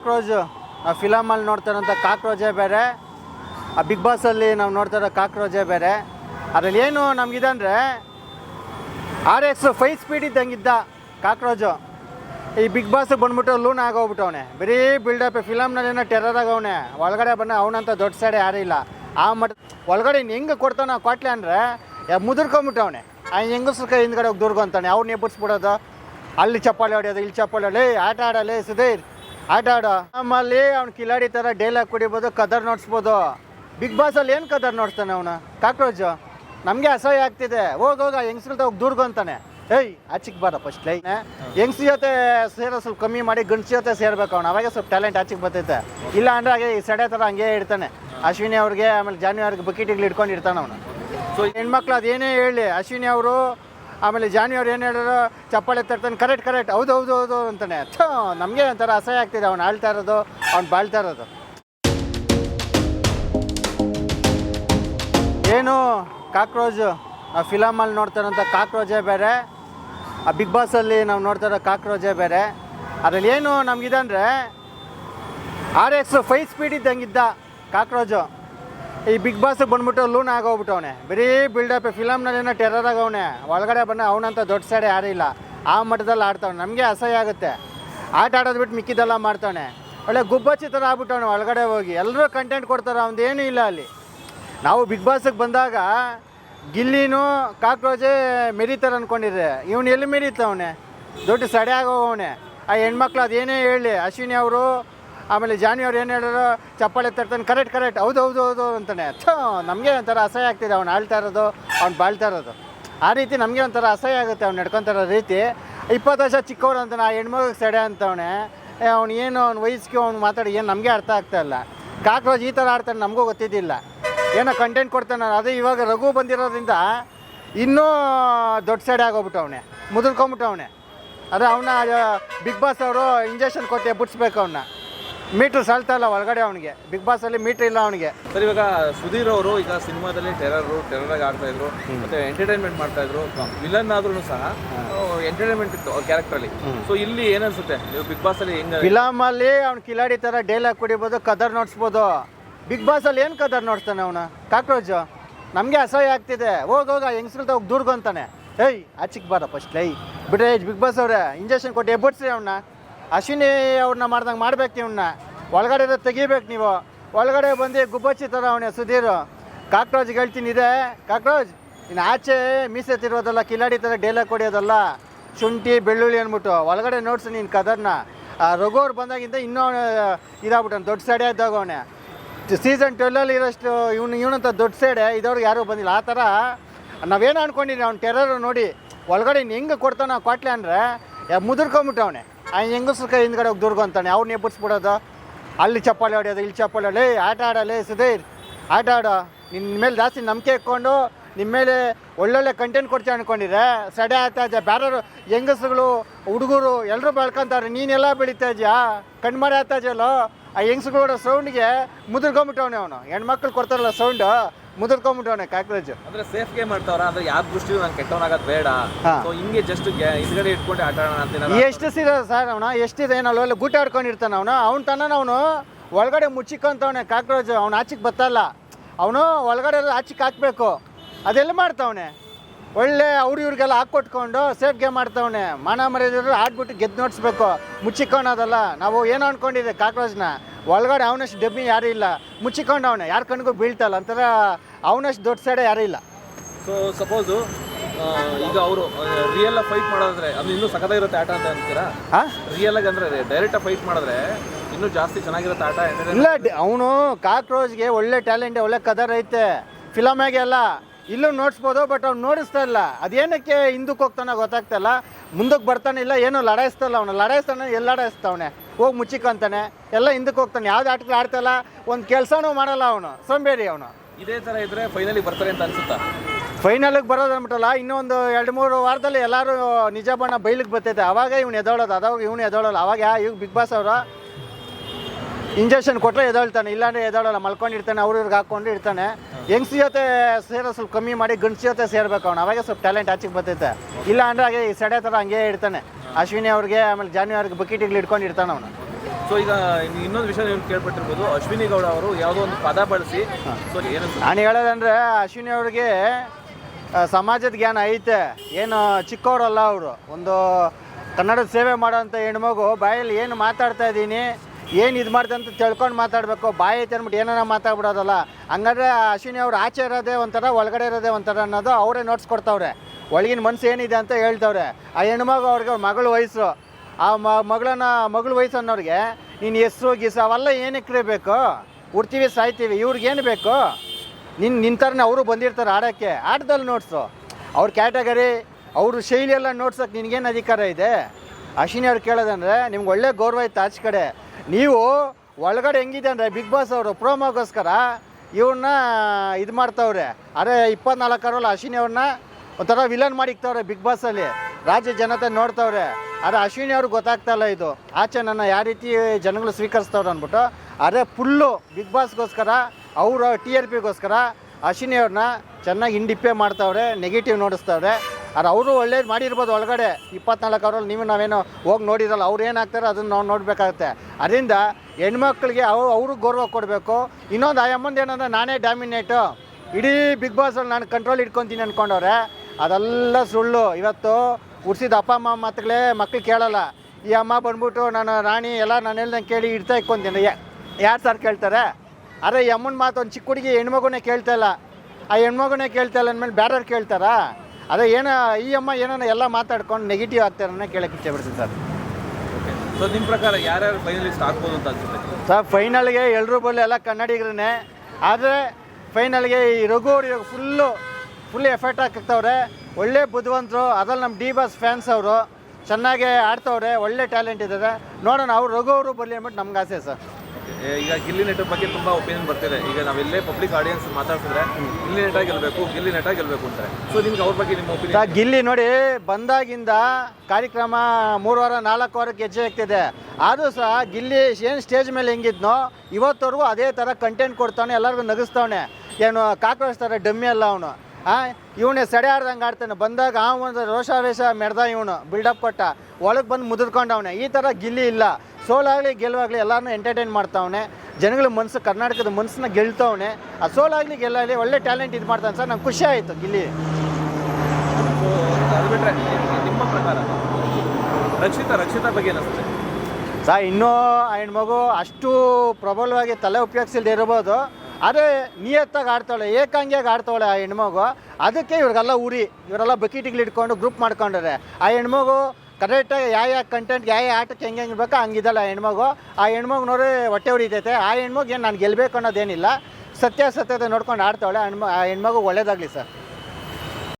ಕಾಕ್ರೋಜ್. ಆ ಫಿಲಮಲ್ಲಿ ನೋಡ್ತಾರಂಥ ಕಾಕ್ರೋಜೇ ಬೇರೆ. ಆ ಬಿಗ್ ಬಾಸಲ್ಲಿ ನಾವು ನೋಡ್ತಾ ಇರೋ ಕಾಕ್ರೋಜೇ ಬೇರೆ. ಅದರಲ್ಲಿ ಏನು ನಮಗಿದೆ ಅಂದರೆ ಆರ್ ಎಕ್ಸ್ ಫೈವ್ ಸ್ಪೀಡ್ ಇದ್ದಂಗಿದ್ದ ಕಾಕ್ರೋಜು. ಈ ಬಿಗ್ ಬಾಸ್ ಬಂದ್ಬಿಟ್ಟು ಲೂನ್ ಆಗೋಗ್ಬಿಟ್ಟವನೆ ಬರೀ ಬಿಲ್ಡಪ್ ಫಿಲಮ್ನಲ್ಲಿ ಏನೋ ಟೆರರ್ ಆಗವನೆ ಒಳಗಡೆ ಬಂದ ಅವನಂತ ದೊಡ್ಡ ಸೈಡ್ ಯಾರೂ ಇಲ್ಲ. ಆ ಮಟ್ಟ ಒಳಗಡೆ ಇನ್ನು ಹೆಂಗೆ ಕೊಡ್ತಾನ ಕೊಟ್ಲೆ ಅಂದರೆ ಮುದುರ್ಕೊಂಬಿಟ್ಟವನೆ ಆ ಹೆಂಗಸ್ರ ಕೈ ಹಿಂದ್ಗಡೆ ಹೋಗಿ ದುರ್ಗೊಂತಾನೆ. ಅವ್ರನ್ನ ಬಿಡಿಸ್ಬಿಡೋದು ಅಲ್ಲಿ ಚಪ್ಪಾಳೆ ಹೊಡೆಯೋದು, ಇಲ್ಲಿ ಚಪ್ಪಾಳೆ ಹೊಡಿ ಆಟ ಆಡಲೇ ಸುಧೀರ್. ಆಟ ಆಡೋ. ನಮ್ಮಲ್ಲಿ ಅವ್ನು ಕಿಲಾಡಿ ಥರ ಡೈಲಾಗ್ ಕುಡಿಬೋದು ಕದರ್ ನೋಡ್ಸ್ಬೋದು. ಬಿಗ್ ಬಾಸಲ್ಲಿ ಏನು ಕದರ್ ನೋಡ್ತಾನೆ ಅವನು? ಕಾಕ್ರೋಚು? ನಮಗೆ ಅಸಹ್ಯ ಆಗ್ತಿದೆ. ಹೋಗ ಹೋಗ ಹೆಂಗ್ಸ್ಗಳ್ತ ಹೋಗಿ ದೂರ್ಗೊಂತಾನೆ ಏಯ್ ಆಚಿಕ್ ಬಾರ ಫಸ್ಟ್ ಲೈನ್ ಹೆಂಗ್ಸ್ ಜೊತೆ ಸೇರೋ ಸ್ವಲ್ಪ ಕಮ್ಮಿ ಮಾಡಿ ಗಂಡ್ಸ್ ಜೊತೆ ಸೇರ್ಬೇಕು ಅವ್ನು. ಅವಾಗ ಸ್ವಲ್ಪ ಟ್ಯಾಲೆಂಟ್ ಆಚಿಗೆ ಬರ್ತೈತೆ. ಇಲ್ಲ ಅಂದ್ರೆ ಹಾಗೆ ಈ ಸಡೆ ಥರ ಹಂಗೆ ಇಡ್ತಾನೆ. ಅಶ್ವಿನಿ ಅವ್ರಿಗೆ ಆಮೇಲೆ ಜಾನ್ವಿ ಅವ್ರಿಗೆ ಬಕೆಟ್ ಇಟ್ಕೊಂಡು ಅವನು. ಸೊ ಹೆಣ್ಮಕ್ಳು ಅದೇನೇ ಹೇಳಿ ಅಶ್ವಿನಿ ಅವರು ಆಮೇಲೆ ಜಾನ್ವಿ ಅವ್ರು ಏನು ಹೇಳಿದ್ರು? ಚಪ್ಪಾಳೆ ತರ್ತಾನೆ ಕರೆಕ್ಟ್ ಕರೆಕ್ಟ್ ಹೌದು ಹೌದು ಹೌದು ಅಂತಾನೆ. ನಮಗೆ ಒಂಥರ ಅಸಹ್ಯ ಆಗ್ತಿದೆ. ಅವ್ನು ಆಳ್ತಾ ಇರೋದು, ಅವ್ನು ಬಾಳ್ತಾ ಇರೋದು. ಏನು? ಕಾಕ್ರೋಜ್ ನಾವು ಫಿಲಮಲ್ಲಿ ನೋಡ್ತಾರಂಥ ಕಾಕ್ರೋಜೇ ಬೇರೆ. ಆ ಬಿಗ್ ಬಾಸಲ್ಲಿ ನಾವು ನೋಡ್ತಾ ಇರೋ ಕಾಕ್ರೋಜೇ ಬೇರೆ. ಅದರಲ್ಲಿ ಏನು ನಮಗಿದೆ ಅಂದರೆ ಆರ್ ಎಕ್ಸ್ ಫೈವ್ ಸ್ಪೀಡ್ ಇದ್ದಂಗಿದ್ದ ಕಾಕ್ರೋಜು ಈ ಬಿಗ್ ಬಾಸ್ ಬಂದ್ಬಿಟ್ಟು ಲೂನ್ ಆಗೋಗ್ಬಿಟ್ಟವನೆ ಬರೀ ಬಿಲ್ಡಪ್ ಫಿಲಮ್ನಲ್ಲಿ ಏನೋ ಟೆರರ್ ಆಗವನೆ ಒಳಗಡೆ ಬಂದ ಅವನಂತ ದೊಡ್ಡ ಸೈಡ್ ಯಾರೂ ಇಲ್ಲ. ಆ ಮಟ್ಟದಲ್ಲಿ ಆಡ್ತಾವನೆ. ನಮಗೆ ಅಸಹ್ಯ ಆಗುತ್ತೆ. ಆಟ ಆಡೋದು ಬಿಟ್ಟು ಮಿಕ್ಕಿದೆಲ್ಲ ಮಾಡ್ತಾನೆ ಒಳ್ಳೆ ಗುಬ್ಬಚ್ಚಿ ಥರ ಆಗ್ಬಿಟ್ಟವನು ಒಳಗಡೆ ಹೋಗಿ. ಎಲ್ಲರೂ ಕಂಟೆಂಟ್ ಕೊಡ್ತಾರೆ ಅವ್ನದ್ದು ಏನೂ ಇಲ್ಲ ಅಲ್ಲಿ. ನಾವು ಬಿಗ್ ಬಾಸ್ಗೆ ಬಂದಾಗ ಗಿಲ್ಲಿನೂ ಕಾಕ್ರೋಜೇ ಮೆರೀತಾರೆ ಅಂದ್ಕೊಂಡಿದ್ರೆ ಇವನು ಎಲ್ಲಿ ಮೆರೀತವನೆ? ದೊಡ್ಡ ಸಡೆ ಆಗೋವನೆ ಆ ಹೆಣ್ಮಕ್ಳು ಅದೇನೇ ಹೇಳಿ. ಅಶ್ವಿನಿ ಅವರು ಆಮೇಲೆ ಜಾನ್ವಿ ಅವ್ರು ಏನು ಹೇಳೋರು ಚಪ್ಪಾಳೆ ತರ್ತಾನೆ, ಕರೆಕ್ಟ್ ಕರೆಕ್ಟ್, ಹೌದು ಹೌದು ಹೌದು ಅಂತಾನೆ. ಥೋ, ನಮಗೆ ಒಂಥರ ಅಸಹ್ಯ ಆಗ್ತಿದೆ, ಅವ್ನು ಆಳ್ತಾ ಇರೋದು, ಅವ್ನು ಬಾಳ್ತಾ ಇರೋದು. ಆ ರೀತಿ ನಮಗೆ ಒಂಥರ ಅಸಹ್ಯ ಆಗುತ್ತೆ, ಅವ್ನು ನಡ್ಕೊತಾರೋ ರೀತಿ. ಇಪ್ಪತ್ತು ವರ್ಷ ಚಿಕ್ಕವ್ರು ಅಂತಾನೆ ಆ ಹೆಣ್ಮಗಿಗೆ ಸಡೆ ಅಂತವನೆ ಅವ್ನು ಏನು, ಅವ್ನು ವಯಸ್ಸಿಗೆ ಅವ್ನು ಮಾತಾಡಿ ಏನು, ನಮಗೆ ಅರ್ಥ ಆಗ್ತಾ ಇಲ್ಲ. ಕಾಕ್ರೋಜ್ ಈ ಥರ ಆಡ್ತಾನೆ, ನಮಗೂ ಗೊತ್ತಿದ್ದಿಲ್ಲ. ಏನೋ ಕಂಟೆಂಟ್ ಕೊಡ್ತಾನೆ, ಅದೇ ಇವಾಗ ರಘು ಬಂದಿರೋದ್ರಿಂದ ಇನ್ನೂ ದೊಡ್ಡ ಸೈಡ್ ಆಗೋಗ್ಬಿಟ್ಟವನೆ ಮುದುರ್ಕೊಂಬಿಟ್ಟವನೆ ಅದೇ ಅವನ್ನ ಬಿಗ್ ಬಾಸ್ ಅವರು ಇಂಜೆಕ್ಷನ್ ಕೊಟ್ಟೆ, ಬಿಡಿಸ್ಬೇಕು ಅವನ್ನ ಮೀಟ್ರ್ ಸಾಲ್ತಾ ಇಲ್ಲ ಒಳಗಡೆ ಅವನಿಗೆ. ಬಿಗ್ ಅಲ್ಲಿ ಮೀಟ್ರ್ ಇಲ್ಲ ಅವನಿಗೆ. ಸರ್ ಇವಾಗ ಸುಧೀರ್ ಅವರು ಈಗ ಸಿನಿಮಾದಲ್ಲಿ ಟೆರರ್ ಟೆರರ್ ಆಗಿ ಆಡ್ತಾ ಇದ್ರು ಮತ್ತೆ ಎಂಟರ್ಟೈನ್ಮೆಂಟ್ ಮಾಡ್ತಾ ಇದ್ರು. ವಿಲನ್ ಆದ್ರೂ ಸಹ ಎಂಟರ್ಟೈನ್ಮೆಂಟ್ ಇತ್ತು ಕ್ಯಾರೆಕ್ಟರ್ ಅಲ್ಲಿ. ಸೊ ಇಲ್ಲಿ ಏನನ್ಸುತ್ತೆ ನೀವು ಬಿಗ್ ಬಾಸ್ ಅಲ್ಲಿ ಹೆಂಗ ಫಿಲಮಲ್ಲಿ ಅವ್ನು ಕಿಲಾಡಿ ತರ ಡೈಲಾಗ್ ಕುಡಿಬೋದು ಕದರ್ ನೋಡ್ಸ್ಬೋದು. ಬಿಗ್ ಬಾಸ್ ಅಲ್ಲಿ ಏನು ಕದರ್ ನೋಡ್ತಾನೆ ಅವನ? ಕಾಕ್ರೋಜ್ ನಮಗೆ ಅಸಹ್ಯ ಆಗ್ತಿದೆ. ಹೋಗ ಹೋಗ ಹೆಂಗ್ಸ್ಗಳ್ತ ಹೋಗಿ ದೂರ್ಗಂತಾನೆ ಏಯ್ ಆಚಿಕ್ ಬಾರ ಫಸ್ಟ್ ಲೈ ಬಿಟ್ರೆ ಬಿಗ್ ಬಾಸ್ ಅವ್ರೆ ಇಂಜೆಕ್ಷನ್ ಕೊಟ್ಟು ಎಬ್ಬಡ್ಸ್ರಿ ಅವನ್ನ ಅಶ್ವಿನಿ ಅವ್ರನ್ನ ಮಾಡ್ದಂಗೆ ಮಾಡ್ಬೇಕು ಇವನ್ನ ಒಳಗಡೆ ತೆಗಿಬೇಕು ನೀವು. ಒಳಗಡೆ ಬಂದು ಗುಬ್ಬಚ್ಚಿ ಥರ ಅವನೇ ಸುಧೀರು. ಕಾಕ್ರೋಜ್ ಹೇಳ್ತೀನಿ ಇದೆ. ಕಾಕ್ರೋಜ್ ಇನ್ನು ಆಚೆ ಮೀಸೆ ತಿರೋದಲ್ಲ ಕಿಲಾಡಿ ಥರ ಡೇಲ ಕೊಡಿಯೋದಲ್ಲ. ಶುಂಠಿ, ಬೆಳ್ಳುಳ್ಳಿ ಅಂದ್ಬಿಟ್ಟು. ಒಳಗಡೆ ನೋಡ್ಸು ನೀನು ಕದರ್ನ. ಆ ರಘುವ್ರು ಬಂದಾಗಿಂದ ಇನ್ನೂ ಇದಾಗ್ಬಿಟ್ಟು ದೊಡ್ಡ ಸೈಡೆ ಇದ್ದಾಗ ಅವನೇ. ಸೀಸನ್ ಟ್ವೆಲ್ಲಲ್ಲಿ ಇರೋಷ್ಟು ಇವನು, ಇವನಂತ ದೊಡ್ಡ ಸೈಡೆ ಇದವ್ರಿಗೆ ಯಾರೂ ಬಂದಿಲ್ಲ. ಆ ಥರ ನಾವೇನು ಅನ್ಕೊಂಡಿದ್ರಿ ಅವ್ನು ಟೆರರು ನೋಡಿ. ಒಳಗಡೆ ಇನ್ನು ಹೆಂಗೆ ಕೊಡ್ತಾನೆ ಕೊಟ್ಲೆ ಅಂದರೆ ಮುದುರ್ಕೊಂಬಿಟ್ಟು ಆ ಹೆಂಗಸ್ರ ಕೈ ಹಿಂದ್ಗಡೆ ಹೋಗಿ ದುರ್ಗೊಂತಾನೆ ಅವ್ರನ್ನ ಎಬ್ಬಿಸ್ಬಿಡೋದು. ಅಲ್ಲಿ ಚಪ್ಪಾಳೆ ಹೊಡೆಯೋದು, ಇಲ್ಲಿ ಚಪ್ಪಾಳೆ ಲೇ ಆಟ ಆಡಲೇ ಸುಧೀರ್. ಆಟ ಆಡೋ. ನಿನ್ನ ಮೇಲೆ ಜಾಸ್ತಿ ನಂಬಿಕೆ ಇಟ್ಕೊಂಡು ನಿಮ್ಮ ಮೇಲೆ ಒಳ್ಳೊಳ್ಳೆ ಕಂಟೆಂಟ್ ಕೊಡ್ತೀವಿ ಅನ್ಕೊಂಡಿದ್ರೆ, ಸಡೆ ಆಗ್ತಾ ಇದೆ ಬೇರೆಯವರು, ಹೆಂಗಸ್ರುಗಳು, ಹುಡುಗರು ಎಲ್ಲರೂ ಬೆಳ್ಕೊಂತಾರೆ. ನೀನೆಲ್ಲ ಬೆಳೀತಾ ಇದೆಯಾ? ಕಣ್ಮರೆ ಆಗ್ತಾ ಇದೆಯಲ್ಲೋ? ಆ ಹೆಂಗಸ್ರುಗಳ ಸೌಂಡ್ಗೆ ಮುದುರ್ಗೊಂಬಿಟ್ಟವನೇ ಅವನು. ಹೆಣ್ಮಕ್ಳು ಕೊಡ್ತಾರಲ್ಲ ಸೌಂಡು ಮುದುರ್ಕೊಂಬಿಟ್ಟವನೆ ಕಾಕ್ರೋಚ್. ಅಂದ್ರೆ ಸೇಫ್ ಗೇಮ್ ಮಾಡ್ತಾವ್ರ ಅಂದ್ರೆ ಯಾವ ದೃಷ್ಟಿ ನಾನು ಕೆಟ್ಟವನಾಗದ್ ಬೇಡ. ಹಾ. ಸೊ ಹಿಂಗೆ ಜಸ್ಟ್ ಹಿಂದ್ಗಡೆ ಇಟ್ಕೊಂಡು ಆಟ ಆಡೋಣ ಅಂತ ಎಷ್ಟು ಸೀರೆ ಸರ್ ಅವನ? ಎಷ್ಟಿದೆ ಏನಲ್ಲ ಒಳ್ಳೆ ಗೂಟ ಆಡ್ಕೊಂಡಿರ್ತಾನೆ ಅವನು. ಅವ್ನ ತನ ಅವನು ಒಳಗಡೆ ಮುಚ್ಚಿಕೊಂತವನೆ ಕಾಕ್ರೋಚ್. ಅವ್ನು ಆಚಿಗೆ ಬತ್ತಲ್ಲ. ಅವನು ಒಳಗಡೆ ಆಚಿಗೆ ಹಾಕ್ಬೇಕು. ಅದೆಲ್ಲ ಮಾಡ್ತಾವನೆ. ಒಳ್ಳೆ ಅವ್ರು ಇವ್ರಿಗೆಲ್ಲ ಹಾಕ್ಕೊಟ್ಕೊಂಡು ಸೇಫ್ ಗೇಮ್ ಮಾಡ್ತಾವನೆ ಮಾನ ಮರ್ಯಾದ್ರು ಆಡ್ಬಿಟ್ಟು ಗೆದ್ದು ನೋಡಿಸ್ಬೇಕು. ಮುಚ್ಚಿಕೊಂಡೋದಲ್ಲ ನಾವು ಏನು ಅನ್ಕೊಂಡಿದ್ದೆ ಕಾಕ್ರೋಚ್ನ. ಒಳಗಡೆ ಅವನಷ್ಟು ಡಬ್ಬಿ ಯಾರೂ ಇಲ್ಲ. ಮುಚ್ಚಿಕೊಂಡು ಅವನ ಯಾರ ಕಣ್ಗೂ ಬೀಳ್ತಲ್ಲ ಅಂತಾರೆ ಅವನಷ್ಟು ದೊಡ್ಡ ಸೈಡೆ ಯಾರೂ ಇಲ್ಲ. ಸೊ ಸಪೋಸು ಈಗ ಅವರು ರಿಯಲ್ ಫೈಟ್ ಮಾಡೋದ್ರೆ ಅದು ಇನ್ನೂ ಸಖತ್ತಾಗಿರುತ್ತೆ ಆಟ ಅಂತ ಅಂತೀರಾ? ಹಾಂ? ರಿಯಲ್ ಆಗಿ ಅಂದ್ರೆ ಡೈರೆಕ್ಟ್ ಫೈಟ್ ಮಾಡಿದ್ರೆ ಇನ್ನೂ ಜಾಸ್ತಿ ಚೆನ್ನಾಗಿರುತ್ತೆ ಆಟ ಇಲ್ಲ ಅವನು ಕಾಕ್ರೋಚ್ಗೆ ಒಳ್ಳೆ ಟ್ಯಾಲೆಂಟ್ ಒಳ್ಳೆ ಕದರ್ ಐತೆ. ಫಿಲಮಾಗೆ ಅಲ್ಲ ಇಲ್ಲೂ ನೋಡಿಸ್ಬೋದು ಬಟ್ ಅವ್ನು ನೋಡಿಸ್ತಾ ಇಲ್ಲ. ಅದೇನಕ್ಕೆ ಹಿಂದಕ್ಕೆ ಹೋಗ್ತಾನೆ ಗೊತ್ತಾಗ್ತಲ್ಲ ಮುಂದಕ್ಕೆ ಬರ್ತಾನೆ ಇಲ್ಲ ಏನೋ ಲಡಾಯಿಸ್ತಲ್ಲ ಅವನು. ಲಡಾಯಿಸ್ತಾನೆ ಎಲ್ಲ ಲಡಾಯಿಸ್ತಾವನೆ? ಹೋಗಿ ಮುಚ್ಚಿಕೊಂತಾನೆ ಎಲ್ಲ ಹಿಂದಕ್ಕೆ ಹೋಗ್ತಾನೆ. ಯಾವ್ದು ಆಟಗಳು ಆಡ್ತಲ್ಲ ಒಂದು ಕೆಲಸನೂ ಮಾಡಲ್ಲ ಅವನು ಸೋಂಬೇರಿ ಅವನು. ಇದೇ ತರ ಇದ್ರೆ ಫೈನಲಿ ಬರ್ತಾರೆ ಅಂತ ಅನ್ಸುತ್ತಾ? ಫೈನಲ್ಗೆ ಬರೋದು ಅಂದ್ಬಿಟ್ಟಲ್ಲ ಇನ್ನೊಂದು ಎರಡು ಮೂರು ವಾರದಲ್ಲಿ ಎಲ್ಲರೂ ನಿಜ ಬಣ್ಣ ಬೈಲಿಗೆ ಬರ್ತೈತೆ. ಅವಾಗ ಇವ್ನು ಎದೋಳೋದು ಅದಾವಾಗ ಇವ್ನು ಎದೋಳಲ್ಲ ಅವಾಗ ಇವಾಗ ಬಿಗ್ ಬಾಸ್ ಅವರು ಇಂಜೆಕ್ಷನ್ ಕೊಟ್ಟರೆ ಎದೊಳ್ತಾನೆ ಇಲ್ಲಾಂದ್ರೆ ಎದೋಳಲ್ಲ ಮಲ್ಕೊಂಡಿರ್ತಾನೆ ಅವ್ರ ಇವ್ರಿಗೆ ಹಾಕೊಂಡು ಇರ್ತಾನೆ ಹೆಂಗ್ಸ್ ಜೊತೆ ಸೇರೋ ಸ್ವಲ್ಪ ಕಮ್ಮಿ ಮಾಡಿ ಗಂಡ್ಸ್ ಜೊತೆ ಸೇರ್ಬೇಕು ಅವ್ನು. ಅವಾಗ ಸ್ವಲ್ಪ ಟ್ಯಾಲೆಂಟ್ ಆಚೆಗೆ ಬರ್ತೈತೆ. ಇಲ್ಲ ಅಂದ್ರೆ ಹಾಗೆ ಈ ಸಡೆ ಥರ ಹಂಗೆ ಇರ್ತಾನೆ ಅಶ್ವಿನಿ ಅವ್ರಿಗೆ ಆಮೇಲೆ ಜಾನ್ವಿ ಅವ್ರಿಗೆ ಇಲ್ಲಿ ಇಟ್ಕೊಂಡು ಇರ್ತಾನೆ ಅವನು. ಸೊ ಈಗ ಇನ್ನೊಂದು ವಿಷಯ ನೀವು ಕೇಳ್ಪಟ್ಟಿರ್ಬೋದು ಅಶ್ವಿನಿ ಗೌಡ ಅವರು ಯಾವುದೋ ಒಂದು ಪದ ಬಳಸಿ ಸೊ ಏನು ನಾನು ಹೇಳೋದಂದ್ರೆ ಅಶ್ವಿನಿ ಅವ್ರಿಗೆ ಸಮಾಜದ ಜ್ಞಾನ ಐತೆ. ಏನು ಚಿಕ್ಕವರಲ್ಲ ಅವರು. ಒಂದು ಕನ್ನಡದ ಸೇವೆ ಮಾಡೋಂಥ ಹೆಣ್ಮಗು ಬಾಯಲ್ಲಿ ಏನು ಮಾತಾಡ್ತಾ ಇದ್ದೀನಿ ಏನು ಇದು ಮಾಡಿದೆ ಅಂತ ತಿಳ್ಕೊಂಡು ಮಾತಾಡಬೇಕು. ಬಾಯಿ ಐತೆ ಅಂದ್ಬಿಟ್ಟು ಏನಾರ ಮಾತಾಡ್ಬಿಡೋದಲ್ಲ. ಹಂಗಾದ್ರೆ ಅಶ್ವಿನಿ ಅವ್ರು ಆಚೆ ಇರೋದೇ ಒಂಥರ ಒಳಗಡೆ ಇರೋದೇ ಒಂಥರ ಅನ್ನೋದು ಅವರೇ ನೋಟ್ಸ್ಕೊಡ್ತಾವ್ರೆ ಒಳಗಿನ ಮನಸ್ಸು ಏನಿದೆ ಅಂತ ಹೇಳ್ತವ್ರೆ. ಆ ಹೆಣ್ಮಗು ಅವ್ರಿಗೆ ಅವ್ರ ಮಗಳ ವಯಸ್ಸು. ಆ ಮಗಳನ್ನ, ಮಗಳ ವಯಸ್ಸು ಅನ್ನೋರಿಗೆ ನೀನು ಹೆಸ್ರು ಗೀಸ ಅವೆಲ್ಲ ಏನಕ್ಕೆ ಬೇಕು? ಹುಡ್ತೀವಿ ಸಾಯ್ತೀವಿ ಇವ್ರಿಗೇನು ಬೇಕು? ನಿನ್ನ ನಿಂತರನೇ ಅವರು ಬಂದಿರ್ತಾರೆ ಆಡೋಕ್ಕೆ. ಆಟದಲ್ಲಿ ನೋಡ್ಸು. ಅವ್ರ ಕ್ಯಾಟಗರಿ, ಅವ್ರ ಶೈಲಿ ಎಲ್ಲ ನೋಡ್ಸೋಕೆ ನಿನಗೇನು ಅಧಿಕಾರ ಇದೆ? ಅಶ್ವಿನಿ ಅವ್ರು ಕೇಳೋದಂದ್ರೆ ನಿಮ್ಗೆ ಒಳ್ಳೆ ಗೌರವ ಇತ್ತು ಆಚೆ ಕಡೆ. ನೀವು ಒಳಗಡೆ ಹೆಂಗಿದೆ ಅಂದರೆ ಬಿಗ್ ಬಾಸ್ ಅವರು ಪ್ರೋಮೋಗೋಸ್ಕರ ಇವ್ರನ್ನ ಇದು ಮಾಡ್ತಾವ್ರೆ. ಅರೆ ಇಪ್ಪತ್ನಾಲ್ಕರಲ್ಲ ಅಶ್ವಿನಿ ಅವ್ರನ್ನ ಒಂಥರ ವಿಲನ್ ಮಾಡಿ ಮಾಡಿಕ್ತವ್ರೆ ಬಿಗ್ ಬಾಸಲ್ಲಿ ರಾಜ್ಯ ಜನತೆ ನೋಡ್ತವ್ರೆ. ಆದರೆ ಅಶ್ವಿನಿ ಅವ್ರಿಗೆ ಗೊತ್ತಾಗ್ತಾ ಇಲ್ಲ ಇದು. ಆಚೆ ನನ್ನ ಯಾವ ರೀತಿ ಜನಗಳು ಸ್ವೀಕರಿಸ್ತವ್ರು ಅಂದ್ಬಿಟ್ಟು ಅದೇ ಫುಲ್ಲು ಬಿಗ್ ಬಾಸ್ಗೋಸ್ಕರ ಅವರು ಟಿ ಆರ್ ಪಿಗೋಸ್ಕರ ಅಶ್ವಿನಿ ಅವ್ರನ್ನ ಚೆನ್ನಾಗಿ ಹಿಂಡಿಪ್ಪೆ ಮಾಡ್ತಾವ್ರೆ ನೆಗೆಟಿವ್ ನೋಡಿಸ್ತವ್ರೆ. ಆದ್ರೆ ಅವರು ಒಳ್ಳೇದು ಮಾಡಿರ್ಬೋದು ಒಳಗಡೆ. ಇಪ್ಪತ್ನಾಲ್ಕು ಅವರಲ್ಲಿ ನೀವು ನಾವೇನೋ ಹೋಗಿ ನೋಡಿರಲ್ಲ, ಅವ್ರು ಏನಾಗ್ತಾರೆ ಅದನ್ನು ನಾವು ನೋಡಬೇಕಾಗುತ್ತೆ. ಅದರಿಂದ ಹೆಣ್ಮಕ್ಳಿಗೆ ಅವು, ಅವ್ರಿಗೆ ಗೌರವ ಕೊಡಬೇಕು. ಇನ್ನೊಂದು, ಆ ಏನಂದ್ರೆ ನಾನೇ ಡ್ಯಾಮಿನೇಟು ಇಡೀ ಬಿಗ್ ಬಾಸಲ್ಲಿ ನಾನು ಕಂಟ್ರೋಲ್ ಇಟ್ಕೊತೀನಿ ಅಂದ್ಕೊಂಡವ್ರೆ ಅದೆಲ್ಲ ಸುಳ್ಳು. ಇವತ್ತು ಉಡ್ಸಿದ ಅಪ್ಪ ಅಮ್ಮ ಮಾತುಗಳೇ ಮಕ್ಳು ಕೇಳಲ್ಲ. ಈ ಅಮ್ಮ ಬಂದ್ಬಿಟ್ಟು ನಾನು ರಾಣಿ ಎಲ್ಲ ನಾನು ಹೇಳ್ದಂಗೆ ಕೇಳಿ ಇಡ್ತಾ ಇಕ್ಕೊಂತೀನಿ. ಯಾರು ಸರ್ ಕೇಳ್ತಾರೆ? ಅರೆ ಈ ಅಮ್ಮನ ಮಾತು ಒಂದು ಚಿಕ್ಕ ಹುಡುಗಿ ಹೆಣ್ಮಗುನೇ ಕೇಳ್ತಾ ಇಲ್ಲ. ಆ ಹೆಣ್ಮಗುನೇ ಕೇಳ್ತಾ ಇಲ್ಲ ಅಂದಮೇಲೆ ಬೇರೆಯವ್ರು ಕೇಳ್ತಾರಾ? ಅದೇ ಏನೋ ಈ ಅಮ್ಮ ಏನೋ ಎಲ್ಲ ಮಾತಾಡ್ಕೊಂಡು ನೆಗೆಟಿವ್ ಆಗ್ತಾರೆ ಕೇಳಕ್ಕೆ ಇಚ್ಛೆ ಬಿಡ್ತೀನಿ ಸರ್ ಸೊ ನಿಮ್ಮ ಪ್ರಕಾರ ಯಾರ್ಯಾರು ಫೈನಲಿಸ್ಟ್ ಆಗ್ಬೋದು ಅಂತ ಅನ್ಸುತ್ತೆ? ಸರ್ ಫೈನಲ್ಗೆ ಎಲ್ಲರೂ ಬರಲಿ ಎಲ್ಲ ಕನ್ನಡಿಗರೇ ಆದರೆ ಫೈನಲ್ಗೆ ಈ ರಘು ಅವ್ರು ಇವಾಗ ಫುಲ್ಲು ಫುಲ್ ಎಫೆಕ್ಟ್ ಹಾಕ್ತವ್ರೆ ಒಳ್ಳೆ ಬುದ್ಧಿವಂತರು ಅದ್ರಲ್ಲಿ ನಮ್ಮ ಡಿ ಬಾಸ್ ಫ್ಯಾನ್ಸ್ ಅವರು ಚೆನ್ನಾಗಿ ಆಡ್ತವ್ರೆ ಒಳ್ಳೆ ಟ್ಯಾಲೆಂಟ್ ಇದ್ದಾರೆ ನೋಡೋಣ ಅವ್ರು ರಘು ಅವರು ಬರಲಿ ಅಂದ್ಬಿಟ್ಟು ನಮ್ಗೆ ಆಸೆ ಸರ್. ಈಗ ಗಿಲ್ಲಿ ನೆಟ್ ಬಗ್ಗೆ ತುಂಬ ಒಪಿನಿಯನ್ ಬರ್ತಿದೆ. ಈಗ ನಾವೆಲ್ಲೇ ಪಬ್ಲಿಕ್ ಆಡಿಯನ್ಸ್ ಮಾತಾಡ್ತಿದ್ರೆ ಗಿಲ್ಲಿ ನಟ ಗೆಲ್ಬೇಕು ಗಿಲ್ಲಿ ನಟ ಗೆಲ್ಬೇಕು ಅಂತಾರೆ. ಸೊ ನಿಮ್ಗೆ ಅವ್ರ ಬಗ್ಗೆ ನಿಮ್ಮ ಒಪಿನಿಯನ್ ಗಿಲ್ಲಿ ನೋಡಿ ಬಂದಾಗಿಂದ ಕಾರ್ಯಕ್ರಮ ಮೂರು ವಾರ ನಾಲ್ಕು ವಾರಕ್ಕೆ ಹೆಜ್ಜೆ ಆಗ್ತಿದೆ ಆದರೂ ಸಹ ಗಿಲ್ಲಿ ಏನು ಸ್ಟೇಜ್ ಮೇಲೆ ಹೆಂಗಿದ್ನೋ ಇವತ್ತವರೆಗೂ ಅದೇ ಥರ ಕಂಟೆಂಟ್ ಕೊಡ್ತಾನೆ ಎಲ್ಲರಿಗೂ ನಗಿಸ್ತಾವನೆ. ಏನು ಕಾಕ್ರೋಚ್ ಥರ ಡಮ್ಮಿ ಅಲ್ಲ ಅವನು. ಹಾಂ ಇವನೇ ಸಡೆ ಆಡ್ದಂಗೆ ಆಡ್ತಾನೆ. ಬಂದಾಗ ಆ ಒಂದು ರೋಷಾವೇಶ ಮೆಡ್ದ ಇವನು ಬಿಲ್ಡಪ್ ಕೊಟ್ಟ. ಒಳಗೆ ಬಂದು ಮುದುರ್ಕೊಂಡವನೆ. ಈ ಥರ ಗಿಲ್ಲಿ ಇಲ್ಲ. ಸೋಲಾಗಲಿ ಗೆಲುವಾಗಲಿ ಎಲ್ಲರನ್ನೂ ಎಂಟರ್ಟೈನ್ ಮಾಡ್ತಾವನೆ. ಜನಗಳ ಮನಸ್ಸು ಕರ್ನಾಟಕದ ಮನಸ್ಸನ್ನ ಗೆಲ್ತವನೆ. ಆ ಸೋಲಾಗಲಿ ಗೆಲ್ಲಾಗಲಿ ಒಳ್ಳೆ ಟ್ಯಾಲೆಂಟ್ ಇದು ಮಾಡ್ತಾನೆ ಸರ್. ನಂಗೆ ಖುಷಿ ಆಯಿತು ಗಿಲ್ಲಿ. ನಿಮ್ಮ ಪ್ರಕಾರ ರಕ್ಷಿತಾ ರಕ್ಷಿತಾ ಬಗ್ಗೆ ಏನಿಸುತ್ತೆ ಸಾ ಇನ್ನೂ ಆ ಹೆಣ್ಮಗು ಅಷ್ಟು ಪ್ರಬಲವಾಗಿ ತಲೆ ಉಪಯೋಗಿಸಿಲ್ದೇ ಇರ್ಬೋದು. ಆದರೆ ನಿಯತ್ತಾಗಿ ಆಡ್ತಾಳೆ, ಏಕಾಂಗಿಯಾಗಿ ಆಡ್ತಾಳೆ ಆ ಹೆಣ್ಮಗು. ಅದಕ್ಕೆ ಇವ್ರಿಗೆಲ್ಲ ಉರಿ, ಇವರೆಲ್ಲ ಬಕೀಟಿಗಳು ಇಟ್ಕೊಂಡು ಗ್ರೂಪ್ ಮಾಡ್ಕೊಂಡಾರೆ. ಆ ಹೆಣ್ಮಗು ಕರೆಕ್ಟಾಗಿ ಯಾವ ಯಾವ ಕಂಟೆಂಟ್ ಯಾವ ಯಾವ ಆಟಕ್ಕೆ ಹೆಂಗೆ ಹೆಂಗೆ ಬೇಕೋ ಹಂಗಿದಲ್ಲ ಆ ಹೆಣ್ಮಗು. ಆ ಹೆಣ್ಮಗು ನೋಡಿ ಹೊಟ್ಟೆ ಹೊಡಿತೈತೆ ಆ ಹೆಣ್ಮಗು ಏನು ನಾನು ಗೆಲ್ಲಬೇಕು ಅನ್ನೋದೇನಿಲ್ಲ. ಸತ್ಯಾಸತ್ಯತೆ ನೋಡ್ಕೊಂಡು ಆಡ್ತಾಳೆ. ಹೆಣ್ಮ, ಆ ಹೆಣ್ಮಗು ಒಳ್ಳೇದಾಗಲಿ ಸರ್.